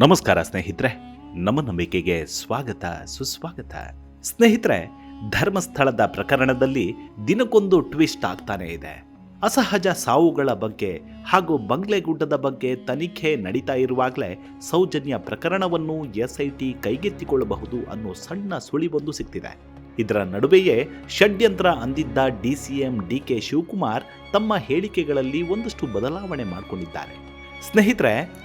ನಮಸ್ಕಾರ ಸ್ನೇಹಿತರೆ, ನಮ್ಮ ನಂಬಿಕೆಗೆ ಸ್ವಾಗತ, ಸುಸ್ವಾಗತ. ಸ್ನೇಹಿತರೆ, ಧರ್ಮಸ್ಥಳದ ಪ್ರಕರಣದಲ್ಲಿ ದಿನಕ್ಕೊಂದು ಟ್ವಿಸ್ಟ್ ಆಗ್ತಾನೆ ಇದೆ. ಅಸಹಜ ಸಾವುಗಳ ಬಗ್ಗೆ ಹಾಗೂ ಬಂಗ್ಲೆಗುಡ್ಡದ ಬಗ್ಗೆ ತನಿಖೆ ನಡೀತಾ ಇರುವಾಗಲೇ ಸೌಜನ್ಯ ಪ್ರಕರಣವನ್ನು ಎಸ್ಐಟಿ ಕೈಗೆತ್ತಿಕೊಳ್ಳಬಹುದು ಅನ್ನೋ ಸಣ್ಣ ಸುಳಿವೊಂದು ಸಿಗ್ತಿದೆ ಇದರ ನಡುವೆಯೇ ಷಡ್ಯಂತ್ರ ಅಂದಿದ್ದ ಡಿಸಿಎಂ ಡಿ ಕೆ ಶಿವಕುಮಾರ್ ತಮ್ಮ ಹೇಳಿಕೆಗಳಲ್ಲಿ ಒಂದಷ್ಟು ಬದಲಾವಣೆ ಮಾಡಿಕೊಂಡಿದ್ದಾರೆ. ಸ್ನೇಹಿತರೆ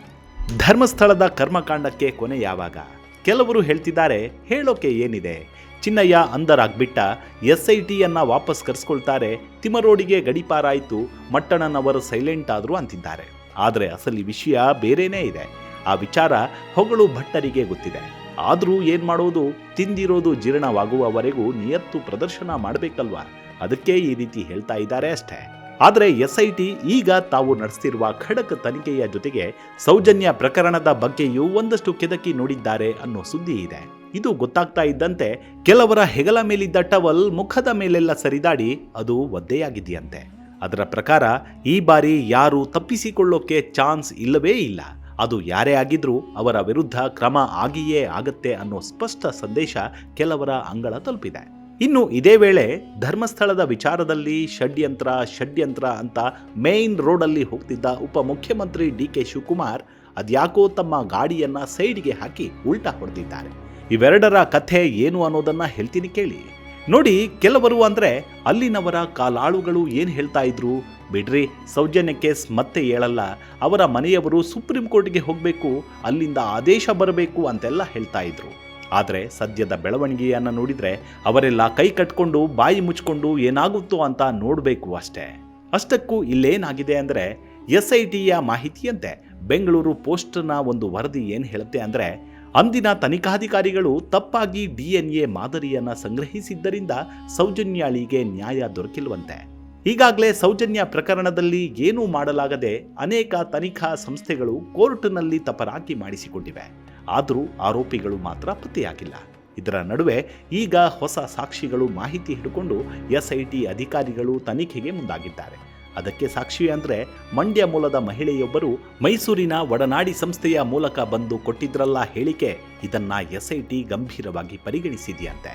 ಧರ್ಮಸ್ಥಳದ ಕರ್ಮಕಾಂಡಕ್ಕೆ ಕೊನೆ ಯಾವಾಗ? ಕೆಲವರು ಹೇಳ್ತಿದ್ದಾರೆ, ಹೇಳೋಕೆ ಏನಿದೆ? ಚಿನ್ನಯ್ಯ ಅಂದರಾಗ್ಬಿಟ್ಟ ಎಸ್ ಐ ಟಿಯನ್ನು ವಾಪಸ್ ಕರೆಸ್ಕೊಳ್ತಾರೆ, ತಿಮರೋಡಿಗೆ ಗಡಿಪಾರಾಯಿತು, ಮಟ್ಟಣ್ಣನವರು ಸೈಲೆಂಟ್ ಆದರೂ ಅಂತಿದ್ದಾರೆ. ಆದರೆ ಅಸಲಿ ವಿಷಯ ಬೇರೇನೇ ಇದೆ. ಆ ವಿಚಾರ ಹೊಗಳು ಭಟ್ಟರಿಗೆ ಗೊತ್ತಿದೆ. ಆದರೂ ಏನು ಮಾಡೋದು? ತಿಂದಿರೋದು ಜೀರ್ಣವಾಗುವವರೆಗೂ ನಿಯತ್ತು ಪ್ರದರ್ಶನ ಮಾಡಬೇಕಲ್ವಾ? ಅದಕ್ಕೆ ಈ ರೀತಿ ಹೇಳ್ತಾ ಇದ್ದಾರೆ ಅಷ್ಟೇ. ಆದರೆ ಎಸ್ ಐ ಟಿ ಈಗ ತಾವು ನಡೆಸ್ತಿರುವ ಖಡಕ್ ತನಿಖೆಯ ಜೊತೆಗೆ ಸೌಜನ್ಯ ಪ್ರಕರಣದ ಬಗ್ಗೆಯೂ ಒಂದಷ್ಟು ಕೆದಕಿ ನೋಡಿದ್ದಾರೆ ಅನ್ನೋ ಸುದ್ದಿ ಇದೆ. ಇದು ಗೊತ್ತಾಗ್ತಾ ಇದ್ದಂತೆ ಕೆಲವರ ಹೆಗಲ ಮೇಲಿದ್ದ ಟವಲ್ ಮುಖದ ಮೇಲೆಲ್ಲ ಸರಿದಾಡಿ ಅದು ಒದ್ದೆಯಾಗಿದೆಯಂತೆ. ಅದರ ಪ್ರಕಾರ ಈ ಬಾರಿ ಯಾರು ತಪ್ಪಿಸಿಕೊಳ್ಳೋಕೆ ಚಾನ್ಸ್ ಇಲ್ಲವೇ ಇಲ್ಲ. ಅದು ಯಾರೇ ಆಗಿದ್ರೂ ಅವರ ವಿರುದ್ಧ ಕ್ರಮ ಆಗಿಯೇ ಆಗತ್ತೆ ಅನ್ನೋ ಸ್ಪಷ್ಟ ಸಂದೇಶ ಕೆಲವರ ಅಂಗಳ ತಲುಪಿದೆ. ಇನ್ನು ಇದೇ ವೇಳೆ ಧರ್ಮಸ್ಥಳದ ವಿಚಾರದಲ್ಲಿ ಷಡ್ಯಂತ್ರ ಷಡ್ಯಂತ್ರ ಅಂತ ಮೇಯ್ನ್ ರೋಡಲ್ಲಿ ಹೋಗ್ತಿದ್ದ ಉಪಮುಖ್ಯಮಂತ್ರಿ ಡಿ ಕೆ ಶಿವಕುಮಾರ್ ಅದ್ಯಾಕೋ ತಮ್ಮ ಗಾಡಿಯನ್ನ ಸೈಡ್ಗೆ ಹಾಕಿ ಉಲ್ಟಾ ಹೊಡೆದಿದ್ದಾರೆ. ಇವೆರಡರ ಕಥೆ ಏನು ಅನ್ನೋದನ್ನ ಹೇಳ್ತೀನಿ ಕೇಳಿ. ನೋಡಿ, ಕೆಲವರು ಅಂದ್ರೆ ಅಲ್ಲಿನವರ ಕಾಲಾಳುಗಳು ಏನು ಹೇಳ್ತಾ ಇದ್ರು? ಬಿಡ್ರಿ ಸೌಜನ್ಯ ಕೇಸ್ ಮತ್ತೆ ಹೇಳಲ್ಲ. ಅವರ ಮನೆಯವರು ಸುಪ್ರೀಂ ಕೋರ್ಟ್ಗೆ ಹೋಗಬೇಕು, ಅಲ್ಲಿಂದ ಆದೇಶ ಬರಬೇಕು ಅಂತೆಲ್ಲ ಹೇಳ್ತಾ ಇದ್ರು. ಆದರೆ ಸದ್ಯದ ಬೆಳವಣಿಗೆಯನ್ನು ನೋಡಿದ್ರೆ ಅವರೆಲ್ಲ ಕೈ ಕಟ್ಕೊಂಡು, ಬಾಯಿ ಮುಚ್ಕೊಂಡು ಏನಾಗುತ್ತೋ ಅಂತ ನೋಡಬೇಕು ಅಷ್ಟೇ. ಅಷ್ಟಕ್ಕೂ ಇಲ್ಲೇನಾಗಿದೆ ಅಂದರೆ ಎಸ್ ಐ ಟಿಯ ಮಾಹಿತಿಯಂತೆ ಬೆಂಗಳೂರು ಪೋಸ್ಟ್ನ ಒಂದು ವರದಿ ಏನು ಹೇಳುತ್ತೆ ಅಂದರೆ, ಅಂದಿನ ತನಿಖಾಧಿಕಾರಿಗಳು ತಪ್ಪಾಗಿ ಡಿ ಎನ್ ಎ ಮಾದರಿಯನ್ನ ಸಂಗ್ರಹಿಸಿದ್ದರಿಂದ ಸೌಜನ್ಯಾಳಿಗೆ ನ್ಯಾಯ ದೊರಕಿಲ್ವಂತೆ. ಈಗಾಗಲೇ ಸೌಜನ್ಯ ಪ್ರಕರಣದಲ್ಲಿ ಏನೂ ಮಾಡಲಾಗದೆ ಅನೇಕ ತನಿಖಾ ಸಂಸ್ಥೆಗಳು ಕೋರ್ಟ್ನಲ್ಲಿ ತಪರಾಕಿ ಮಾಡಿಸಿಕೊಂಡಿವೆ. ಆದರೂ ಆರೋಪಿಗಳು ಮಾತ್ರ ಪತ್ತೆಯಾಗಿಲ್ಲ. ಇದರ ನಡುವೆ ಈಗ ಹೊಸ ಸಾಕ್ಷಿಗಳು ಮಾಹಿತಿ ಹಿಡ್ಕೊಂಡು ಎಸ್ಐಟಿ ಅಧಿಕಾರಿಗಳು ತನಿಖೆಗೆ ಮುಂದಾಗಿದ್ದಾರೆ. ಅದಕ್ಕೆ ಸಾಕ್ಷಿ ಅಂದರೆ ಮಂಡ್ಯ ಮೂಲದ ಮಹಿಳೆಯೊಬ್ಬರು ಮೈಸೂರಿನ ಒಡನಾಡಿ ಸಂಸ್ಥೆಯ ಮೂಲಕ ಬಂದು ಕೊಟ್ಟಿದ್ರಲ್ಲ ಹೇಳಿಕೆ, ಇದನ್ನ ಎಸ್ಐಟಿ ಗಂಭೀರವಾಗಿ ಪರಿಗಣಿಸಿದೆಯಂತೆ.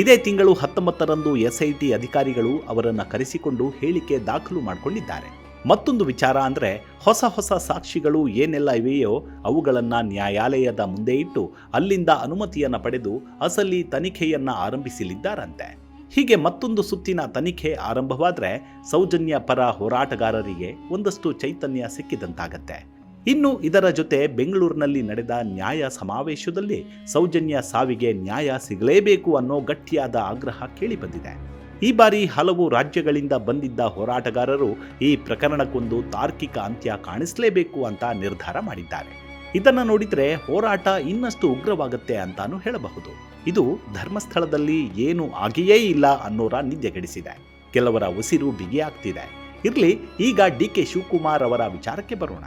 ಇದೇ ತಿಂಗಳು ಹತ್ತೊಂಬತ್ತರಂದು ಎಸ್ಐಟಿ ಅಧಿಕಾರಿಗಳು ಅವರನ್ನು ಕರೆಸಿಕೊಂಡು ಹೇಳಿಕೆ ದಾಖಲು ಮಾಡಿಕೊಂಡಿದ್ದಾರೆ. ಮತ್ತೊಂದು ವಿಚಾರ ಅಂದರೆ ಹೊಸ ಹೊಸ ಸಾಕ್ಷಿಗಳು ಏನೆಲ್ಲ ಇವೆಯೋ ಅವುಗಳನ್ನು ನ್ಯಾಯಾಲಯದ ಮುಂದೆ ಇಟ್ಟು ಅಲ್ಲಿಂದ ಅನುಮತಿಯನ್ನು ಪಡೆದು ಅಸಲಿ ತನಿಖೆಯನ್ನ ಆರಂಭಿಸಲಿದ್ದಾರಂತೆ. ಹೀಗೆ ಮತ್ತೊಂದು ಸುತ್ತಿನ ತನಿಖೆ ಆರಂಭವಾದರೆ ಸೌಜನ್ಯ ಪರ ಹೋರಾಟಗಾರರಿಗೆ ಒಂದಷ್ಟು ಚೈತನ್ಯ ಸಿಕ್ಕಿದಂತಾಗತ್ತೆ. ಇನ್ನು ಇದರ ಜೊತೆ ಬೆಂಗಳೂರಿನಲ್ಲಿ ನಡೆದ ನ್ಯಾಯ ಸಮಾವೇಶದಲ್ಲಿ ಸೌಜನ್ಯ ಸಾವಿಗೆ ನ್ಯಾಯ ಸಿಗಲೇಬೇಕು ಅನ್ನೋ ಗಟ್ಟಿಯಾದ ಆಗ್ರಹ ಕೇಳಿಬಂದಿದೆ. ಈ ಬಾರಿ ಹಲವು ರಾಜ್ಯಗಳಿಂದ ಬಂದಿದ್ದ ಹೋರಾಟಗಾರರು ಈ ಪ್ರಕರಣಕ್ಕೊಂದು ತಾರ್ಕಿಕ ಅಂತ್ಯ ಕಾಣಿಸಲೇಬೇಕು ಅಂತ ನಿರ್ಧಾರ ಮಾಡಿದ್ದಾರೆ. ಇದನ್ನು ನೋಡಿದ್ರೆ ಹೋರಾಟ ಇನ್ನಷ್ಟು ಉಗ್ರವಾಗುತ್ತೆ ಅಂತಾನೂ ಹೇಳಬಹುದು. ಇದು ಧರ್ಮಸ್ಥಳದಲ್ಲಿ ಏನು ಆಗಿಯೇ ಇಲ್ಲ ಅನ್ನೋರ ನಿದ್ದೆಗೆಡಿಸಿದೆ. ಕೆಲವರ ಉಸಿರು ಬಿಗಿಯಾಗ್ತಿದೆ ಇರಲಿ, ಈಗ ಡಿ ಕೆ ಶಿವಕುಮಾರ್ ಅವರ ವಿಚಾರಕ್ಕೆ ಬರೋಣ.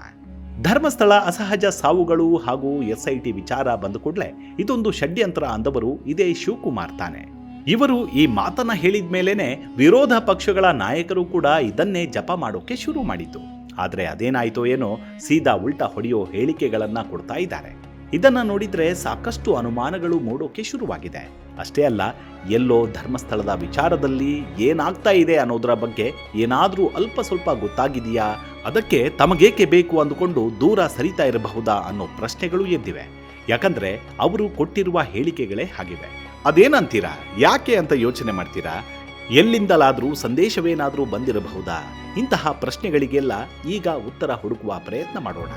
ಧರ್ಮಸ್ಥಳ ಅಸಹಜ ಸಾವುಗಳು ಹಾಗೂ ಎಸ್ಐಟಿ ವಿಚಾರ ಬಂದ ಕೂಡಲೇ ಇದೊಂದು ಷಡ್ಯಂತ್ರ ಅಂದವರು ಇದೇ ಶಿವಕುಮಾರ್ ತಾನೆ. ಇವರು ಈ ಮಾತನ್ನ ಹೇಳಿದ ಮೇಲೇನೆ ವಿರೋಧ ಪಕ್ಷಗಳ ನಾಯಕರು ಕೂಡ ಇದನ್ನೇ ಜಪ ಮಾಡೋಕೆ ಶುರು ಮಾಡಿತು ಆದ್ರೆ ಅದೇನಾಯ್ತೋ ಏನೋ ಸೀದಾ ಉಲ್ಟಾ ಹೊಡೆಯೋ ಹೇಳಿಕೆಗಳನ್ನ ಕೊಡ್ತಾ ಇದ್ದಾರೆ. ಇದನ್ನ ನೋಡಿದ್ರೆ ಸಾಕಷ್ಟು ಅನುಮಾನಗಳು ಮೂಡೋಕೆ ಶುರುವಾಗಿದೆ. ಅಷ್ಟೇ ಅಲ್ಲ, ಎಲ್ಲೋ ಧರ್ಮಸ್ಥಳದ ವಿಚಾರದಲ್ಲಿ ಏನಾಗ್ತಾ ಇದೆ ಅನ್ನೋದರ ಬಗ್ಗೆ ಏನಾದ್ರೂ ಅಲ್ಪ ಸ್ವಲ್ಪ ಗೊತ್ತಾಗಿದೆಯಾ? ಅದಕ್ಕೆ ತಮಗೇಕೆ ಬೇಕು ಅಂದುಕೊಂಡು ದೂರ ಸರಿತಾ ಇರಬಹುದಾ ಅನ್ನೋ ಪ್ರಶ್ನೆಗಳು ಎದ್ದಿವೆ. ಯಾಕಂದ್ರೆ ಅವರು ಕೊಟ್ಟಿರುವ ಹೇಳಿಕೆಗಳೇ ಹಾಗಿವೆ. ಅದೇನಂತೀರಾ? ಯಾಕೆ ಅಂತ ಯೋಚನೆ ಮಾಡ್ತೀರಾ? ಎಲ್ಲಿಂದಲಾದರೂ ಸಂದೇಶವೇನಾದರೂ ಬಂದಿರಬಹುದಾ? ಇಂತಹ ಪ್ರಶ್ನೆಗಳಿಗೆಲ್ಲ ಈಗ ಉತ್ತರ ಹುಡುಕುವ ಪ್ರಯತ್ನ ಮಾಡೋಣ.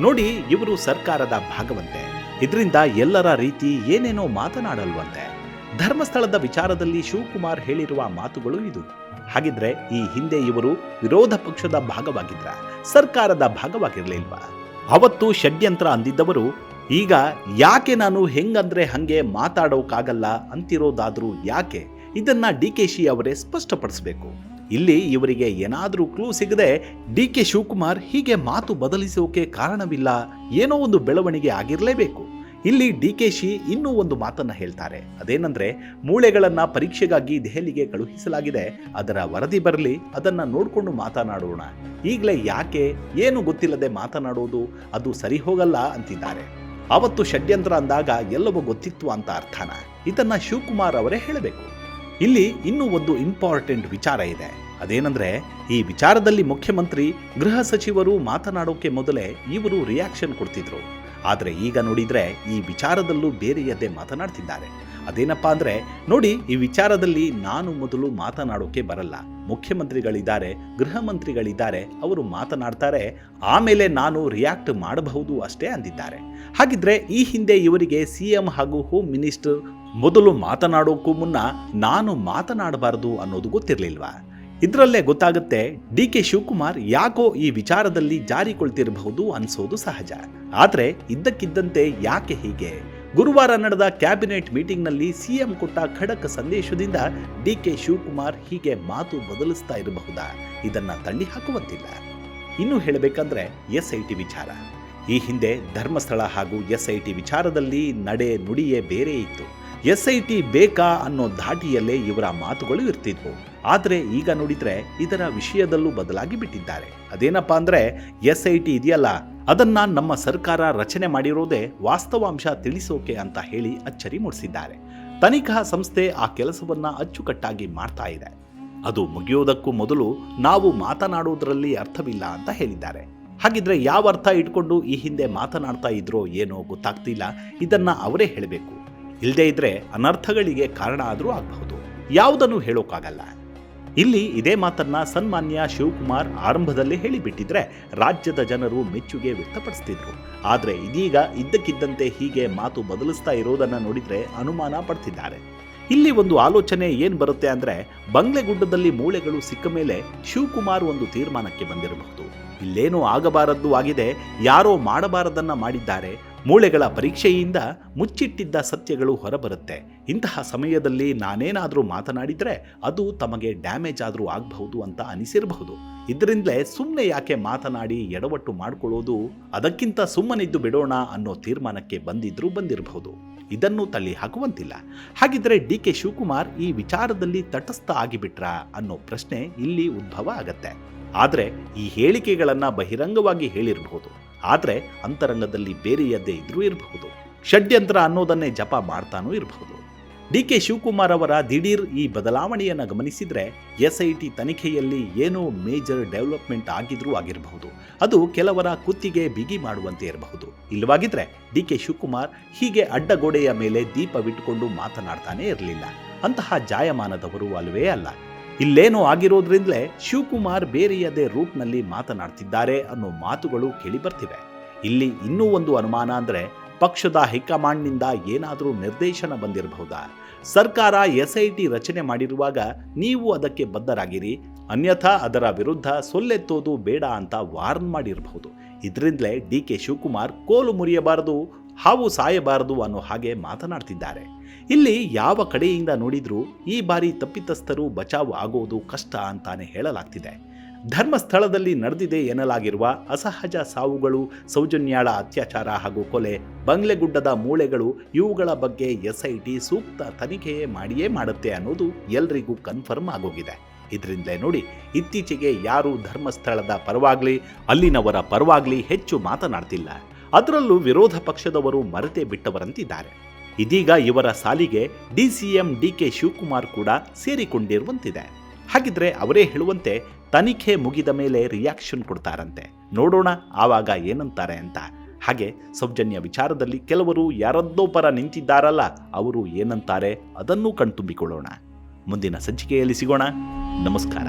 ನೋಡಿ, ಇವರು ಸರ್ಕಾರದ ಭಾಗವಂತೆ. ಇದರಿಂದ ಎಲ್ಲರ ರೀತಿ ಏನೇನೋ ಮಾತನಾಡಲ್ವಂತೆ. ಧರ್ಮಸ್ಥಳದ ವಿಚಾರದಲ್ಲಿ ಶಿವಕುಮಾರ್ ಹೇಳಿರುವ ಮಾತುಗಳು ಇದು. ಹಾಗಿದ್ರೆ ಈ ಹಿಂದೆ ಇವರು ವಿರೋಧ ಪಕ್ಷದ ಭಾಗವಾಗಿದ್ರ, ಸರ್ಕಾರದ ಭಾಗವಾಗಿರ್ಲಿಲ್ವಾ? ಅವತ್ತು ಷಡ್ಯಂತ್ರ ಅಂದಿದ್ದವರು ಈಗ ಯಾಕೆ ನಾನು ಹೆಂಗಂದ್ರೆ ಹಂಗೆ ಮಾತಾಡೋಕ್ಕಾಗಲ್ಲ ಅಂತಿರೋದಾದ್ರೂ ಯಾಕೆ? ಇದನ್ನ ಡಿ ಕೆ ಶಿ ಅವರೇ ಸ್ಪಷ್ಟಪಡಿಸಬೇಕು. ಇಲ್ಲಿ ಇವರಿಗೆ ಏನಾದರೂ ಕ್ಲೂ ಸಿಗದೆ ಡಿ ಕೆ ಶಿವಕುಮಾರ್ ಹೀಗೆ ಮಾತು ಬದಲಿಸೋಕೆ ಕಾರಣವಿಲ್ಲ, ಏನೋ ಒಂದು ಬೆಳವಣಿಗೆ ಆಗಿರಲೇಬೇಕು. ಇಲ್ಲಿ ಡಿ ಕೆ ಶಿ ಇನ್ನೂ ಒಂದು ಮಾತನ್ನ ಹೇಳ್ತಾರೆ. ಅದೇನಂದ್ರೆ, ಮೂಳೆಗಳನ್ನ ಪರೀಕ್ಷೆಗಾಗಿ ದೆಹಲಿಗೆ ಕಳುಹಿಸಲಾಗಿದೆ, ಅದರ ವರದಿ ಬರಲಿ, ಅದನ್ನ ನೋಡಿಕೊಂಡು ಮಾತನಾಡೋಣ. ಈಗಲೇ ಯಾಕೆ, ಏನು ಗೊತ್ತಿಲ್ಲದೆ ಮಾತನಾಡೋದು, ಅದು ಸರಿ ಹೋಗಲ್ಲ ಅಂತಿದ್ದಾರೆ. ಅವತ್ತು ಷಡ್ಯಂತ್ರ ಅಂದಾಗ ಎಲ್ಲವೂ ಗೊತ್ತಿತ್ತು ಅಂತ ಅರ್ಥನ ಇದನ್ನ ಶಿವಕುಮಾರ್ ಅವರೇ ಹೇಳಬೇಕು. ಇಲ್ಲಿ ಇನ್ನೂ ಒಂದು ಇಂಪಾರ್ಟೆಂಟ್ ವಿಚಾರ ಇದೆ. ಅದೇನಂದ್ರೆ, ಈ ವಿಚಾರದಲ್ಲಿ ಮುಖ್ಯಮಂತ್ರಿ, ಗೃಹ ಸಚಿವರು ಮಾತನಾಡೋಕೆ ಮೊದಲೇ ಇವರು ರಿಯಾಕ್ಷನ್ ಕೊಡ್ತಿದ್ರು. ಆದರೆ ಈಗ ನೋಡಿದ್ರೆ ಈ ವಿಚಾರದಲ್ಲೂ ಬೇರೆಯದ್ದೇ ಮಾತನಾಡ್ತಿದ್ದಾರೆ. ಅದೇನಪ್ಪಾ ಅಂದ್ರೆ, ನೋಡಿ, ಈ ವಿಚಾರದಲ್ಲಿ ನಾನು ಮೊದಲು ಮಾತನಾಡೋಕೆ ಬರಲ್ಲ. ಮುಖ್ಯಮಂತ್ರಿಗಳಿದ್ದಾರೆ ಗೃಹ ಮಂತ್ರಿಗಳಿದ್ದಾರೆ ಅವರು ಮಾತನಾಡ್ತಾರೆ, ಆಮೇಲೆ ನಾನು ರಿಯಾಕ್ಟ್ ಮಾಡಬಹುದು ಅಷ್ಟೇ ಅಂದಿದ್ದಾರೆ. ಹಾಗಿದ್ರೆ ಈ ಹಿಂದೆ ಇವರಿಗೆ ಸಿಎಂ ಹಾಗೂ ಹೋಮ್ ಮಿನಿಸ್ಟರ್ ಮೊದಲು ಮಾತನಾಡೋಕ್ಕೂ ಮುನ್ನ ನಾನು ಮಾತನಾಡಬಾರದು ಅನ್ನೋದು ಗೊತ್ತಿರಲಿಲ್ವಾ? ಇದರಲ್ಲೇ ಗೊತ್ತಾಗುತ್ತೆ, ಡಿ ಕೆ ಶಿವಕುಮಾರ್ ಯಾಕೋ ಈ ವಿಚಾರದಲ್ಲಿ ಜಾರಿಕೊಳ್ತಿರಬಹುದು ಅನ್ಸೋದು ಸಹಜ. ಆದ್ರೆ ಇದ್ದಕ್ಕಿದ್ದಂತೆ ಯಾಕೆ ಹೀಗೆ? ಗುರುವಾರ ನಡೆದ ಕ್ಯಾಬಿನೆಟ್ ಮೀಟಿಂಗ್ನಲ್ಲಿ ಸಿಎಂ ಕೊಟ್ಟ ಖಡಕ್ ಸಂದೇಶದಿಂದ ಡಿ ಕೆ ಶಿವಕುಮಾರ್ ಹೀಗೆ ಮಾತು ಬದಲಿಸ್ತಾ ಇರಬಹುದಾ? ಇದನ್ನ ತಳ್ಳಿ ಹಾಕುವಂತಿಲ್ಲ. ಇನ್ನು ಹೇಳಬೇಕಂದ್ರೆ ಎಸ್ ಐ ಟಿ ವಿಚಾರ. ಈ ಹಿಂದೆ ಧರ್ಮಸ್ಥಳ ಹಾಗೂ ಎಸ್ ಐ ಟಿ ವಿಚಾರದಲ್ಲಿ ನಡೆ ನುಡಿಯೇ ಬೇರೆ ಇತ್ತು. ಎಸ್ ಐ ಟಿ ಬೇಕಾ ಅನ್ನೋ ಧಾಟಿಯಲ್ಲೇ ಇವರ ಮಾತುಗಳು ಇರ್ತಿದ್ವು. ಆದರೆ ಈಗ ನೋಡಿದ್ರೆ ಇದರ ವಿಷಯದಲ್ಲೂ ಬದಲಾಗಿ ಬಿಟ್ಟಿದ್ದಾರೆ. ಅದೇನಪ್ಪ ಅಂದರೆ ಎಸ್ ಐ ಟಿ ಇದೆಯಲ್ಲ ಅದನ್ನ ನಮ್ಮ ಸರ್ಕಾರ ರಚನೆ ಮಾಡಿರೋದೇ ವಾಸ್ತವಾಂಶ ತಿಳಿಸೋಕೆ ಅಂತ ಹೇಳಿ ಅಚ್ಚರಿ ಮೂಡಿಸಿದ್ದಾರೆ. ತನಿಖಾ ಸಂಸ್ಥೆ ಆ ಕೆಲಸವನ್ನ ಅಚ್ಚುಕಟ್ಟಾಗಿ ಮಾಡ್ತಾ ಇದೆ. ಅದು ಮುಗಿಯೋದಕ್ಕೂ ಮೊದಲು ನಾವು ಮಾತನಾಡುವುದರಲ್ಲಿ ಅರ್ಥವಿಲ್ಲ ಅಂತ ಹೇಳಿದ್ದಾರೆ. ಹಾಗಿದ್ರೆ ಯಾವ ಅರ್ಥ ಇಟ್ಕೊಂಡು ಈ ಹಿಂದೆ ಮಾತನಾಡ್ತಾ ಇದ್ರೋ ಏನೋ ಗೊತ್ತಾಗ್ತಿಲ್ಲ. ಇದನ್ನ ಅವರೇ ಹೇಳಬೇಕು. ಇಲ್ಲದೇ ಇದ್ರೆ ಅನರ್ಥಗಳಿಗೆ ಕಾರಣ ಆದರೂ ಆಗಬಹುದು. ಯಾವುದನ್ನು ಹೇಳೋಕ್ಕಾಗಲ್ಲ ಇಲ್ಲಿ ಇದೇ ಮಾತನ್ನ ಸನ್ಮಾನ್ಯ ಶಿವಕುಮಾರ್ ಆರಂಭದಲ್ಲಿ ಹೇಳಿಬಿಟ್ಟಿದ್ರೆ ರಾಜ್ಯದ ಜನರು ಮೆಚ್ಚುಗೆ ವ್ಯಕ್ತಪಡಿಸ್ತಿದ್ರು. ಆದರೆ ಇದೀಗ ಇದ್ದಕ್ಕಿದ್ದಂತೆ ಹೀಗೆ ಮಾತು ಬದಲಿಸ್ತಾ ಇರೋದನ್ನ ನೋಡಿದ್ರೆ ಅನುಮಾನ ಪಡ್ತಿದ್ದಾರೆ. ಇಲ್ಲಿ ಒಂದು ಆಲೋಚನೆ ಏನು ಬರುತ್ತೆ ಅಂದ್ರೆ ಬಂಗ್ಲೆಗುಡ್ಡದಲ್ಲಿ ಮೂಳೆಗಳು ಸಿಕ್ಕ ಮೇಲೆ ಶಿವಕುಮಾರ್ ಒಂದು ತೀರ್ಮಾನಕ್ಕೆ ಬಂದಿರಬಹುದು. ಇಲ್ಲೇನೋ ಆಗಬಾರದ್ದು ಆಗಿದೆ, ಯಾರೋ ಮಾಡಬಾರದನ್ನ ಮಾಡಿದ್ದಾರೆ ಮೂಳೆಗಳ ಪರೀಕ್ಷೆಯಿಂದ ಮುಚ್ಚಿಟ್ಟಿದ್ದ ಸತ್ಯಗಳು ಹೊರಬರುತ್ತೆ. ಇಂತಹ ಸಮಯದಲ್ಲಿ ನಾನೇನಾದರೂ ಮಾತನಾಡಿದರೆ ಅದು ತಮಗೆ ಡ್ಯಾಮೇಜ್ ಆದರೂ ಆಗಬಹುದು ಅಂತ ಅನಿಸಿರಬಹುದು. ಇದರಿಂದಲೇ ಸುಮ್ಮನೆ ಯಾಕೆ ಮಾತನಾಡಿ ಎಡವಟ್ಟು ಮಾಡಿಕೊಳ್ಳೋದು? ಅದಕ್ಕಿಂತ ಸುಮ್ಮನಿದ್ದು ಬಿಡೋಣ ಅನ್ನೋ ತೀರ್ಮಾನಕ್ಕೆ ಬಂದಿದ್ರೂ ಬಂದಿರಬಹುದು. ಇದನ್ನು ತಳ್ಳಿ ಹಾಕುವಂತಿಲ್ಲ. ಹಾಗಿದ್ರೆ ಡಿ ಕೆ ಶಿವಕುಮಾರ್ ಈ ವಿಚಾರದಲ್ಲಿ ತಟಸ್ಥ ಆಗಿಬಿಟ್ರಾ ಅನ್ನೋ ಪ್ರಶ್ನೆ ಇಲ್ಲಿ ಉದ್ಭವ ಆಗತ್ತೆ. ಆದರೆ ಈ ಹೇಳಿಕೆಗಳನ್ನು ಬಹಿರಂಗವಾಗಿ ಹೇಳಿರಬಹುದು. ಆದರೆ ಅಂತರಂಗದಲ್ಲಿ ಬೇರೆಯದ್ದೇ ಇದ್ರೂ ಇರಬಹುದು. ಷಡ್ಯಂತ್ರ ಅನ್ನೋದನ್ನೇ ಜಪ ಮಾಡ್ತಾನೂ ಇರಬಹುದು. ಡಿ ಕೆ ಶಿವಕುಮಾರ್ ಅವರ ದಿಢೀರ್ ಈ ಬದಲಾವಣೆಯನ್ನು ಗಮನಿಸಿದ್ರೆ ಎಸ್ ಐ ಟಿ ತನಿಖೆಯಲ್ಲಿ ಏನೋ ಮೇಜರ್ ಡೆವಲಪ್ಮೆಂಟ್ ಆಗಿದ್ರೂ ಆಗಿರಬಹುದು. ಅದು ಕೆಲವರ ಕುತ್ತಿಗೆ ಬಿಗಿ ಮಾಡುವಂತೆ ಇರಬಹುದು. ಇಲ್ಲವಾಗಿದ್ರೆ ಡಿ ಕೆ ಶಿವಕುಮಾರ್ ಹೀಗೆ ಅಡ್ಡಗೋಡೆಯ ಮೇಲೆ ದೀಪವಿಟ್ಟುಕೊಂಡು ಮಾತನಾಡ್ತಾನೇ ಇರಲಿಲ್ಲ. ಅಂತಹ ಜಾಯಮಾನದವರು ಅಲ್ವೇ ಅಲ್ಲ. ಇಲ್ಲೇನೋ ಆಗಿರೋದ್ರಿಂದಲೇ ಶಿವಕುಮಾರ್ ಬೇರೆಯದೇ ರೂಪ್ನಲ್ಲಿ ಮಾತನಾಡ್ತಿದ್ದಾರೆ ಅನ್ನೋ ಮಾತುಗಳು ಕೇಳಿಬರ್ತಿವೆ. ಇಲ್ಲಿ ಇನ್ನೂ ಒಂದು ಅನುಮಾನ ಅಂದರೆ ಪಕ್ಷದ ಹೈಕಮಾಂಡ್ನಿಂದ ಏನಾದರೂ ನಿರ್ದೇಶನ ಬಂದಿರಬಹುದಾ? ಸರ್ಕಾರ ಎಸ್ ಐ ಟಿ ರಚನೆ ಮಾಡಿರುವಾಗ ನೀವು ಅದಕ್ಕೆ ಬದ್ಧರಾಗಿರಿ, ಅನ್ಯಥಾ ಅದರ ವಿರುದ್ಧ ಸೊಲ್ಲೆತ್ತೋದು ಬೇಡ ಅಂತ ವಾರ್ನ್ ಮಾಡಿರಬಹುದು. ಇದರಿಂದಲೇ ಡಿ ಕೆ ಶಿವಕುಮಾರ್ ಕೋಲು ಮುರಿಯಬಾರದು, ಹಾವು ಸಾಯಬಾರದು ಅನ್ನೋ ಹಾಗೆ ಮಾತನಾಡ್ತಿದ್ದಾರೆ. ಇಲ್ಲಿ ಯಾವ ಕಡೆಯಿಂದ ನೋಡಿದ್ರೂ ಈ ಬಾರಿ ತಪ್ಪಿತಸ್ಥರು ಬಚಾವ್ ಆಗೋದು ಕಷ್ಟ ಅಂತಾನೆ ಹೇಳಲಾಗ್ತಿದೆ. ಧರ್ಮಸ್ಥಳದಲ್ಲಿ ನಡೆದಿದೆ ಎನ್ನಲಾಗಿರುವ ಅಸಹಜ ಸಾವುಗಳು, ಸೌಜನ್ಯಾಳ ಅತ್ಯಾಚಾರ ಹಾಗೂ ಕೊಲೆ, ಬಂಗ್ಲೆಗುಡ್ಡದ ಮೂಳೆಗಳು ಇವುಗಳ ಬಗ್ಗೆ ಎಸ್ಐಟಿ ಸೂಕ್ತ ತನಿಖೆ ಮಾಡಿಯೇ ಮಾಡುತ್ತೆ ಅನ್ನೋದು ಎಲ್ರಿಗೂ ಕನ್ಫರ್ಮ್ ಆಗೋಗಿದೆ. ಇದರಿಂದಲೇ ನೋಡಿ, ಇತ್ತೀಚೆಗೆ ಯಾರು ಧರ್ಮಸ್ಥಳದ ಪರವಾಗ್ಲಿ, ಅಲ್ಲಿನವರ ಪರವಾಗ್ಲಿ ಹೆಚ್ಚು ಮಾತನಾಡ್ತಿಲ್ಲ. ಅದರಲ್ಲೂ ವಿರೋಧ ಪಕ್ಷದವರು ಮರೆತೇ ಬಿಟ್ಟವರಂತಿದ್ದಾರೆ. ಇದೀಗ ಇವರ ಸಾಲಿಗೆ ಡಿಸಿಎಂ ಡಿ ಕೆ ಶಿವಕುಮಾರ್ ಕೂಡ ಸೇರಿಕೊಂಡಿರುವಂತಿದೆ. ಹಾಗಿದ್ರೆ ಅವರೇ ಹೇಳುವಂತೆ ತನಿಖೆ ಮುಗಿದ ಮೇಲೆ ರಿಯಾಕ್ಷನ್ ಕೊಡ್ತಾರಂತೆ. ನೋಡೋಣ ಆವಾಗ ಏನಂತಾರೆ ಅಂತ. ಹಾಗೆ ಸೌಜನ್ಯ ವಿಚಾರದಲ್ಲಿ ಕೆಲವರು ಯಾರದ್ದೋ ಪರ ನಿಂತಿದ್ದಾರಲ್ಲ, ಅವರು ಏನಂತಾರೆ ಅದನ್ನೂ ಕಣ್ತುಂಬಿಕೊಳ್ಳೋಣ. ಮುಂದಿನ ಸಂಚಿಕೆಯಲ್ಲಿ ಸಿಗೋಣ ನಮಸ್ಕಾರ.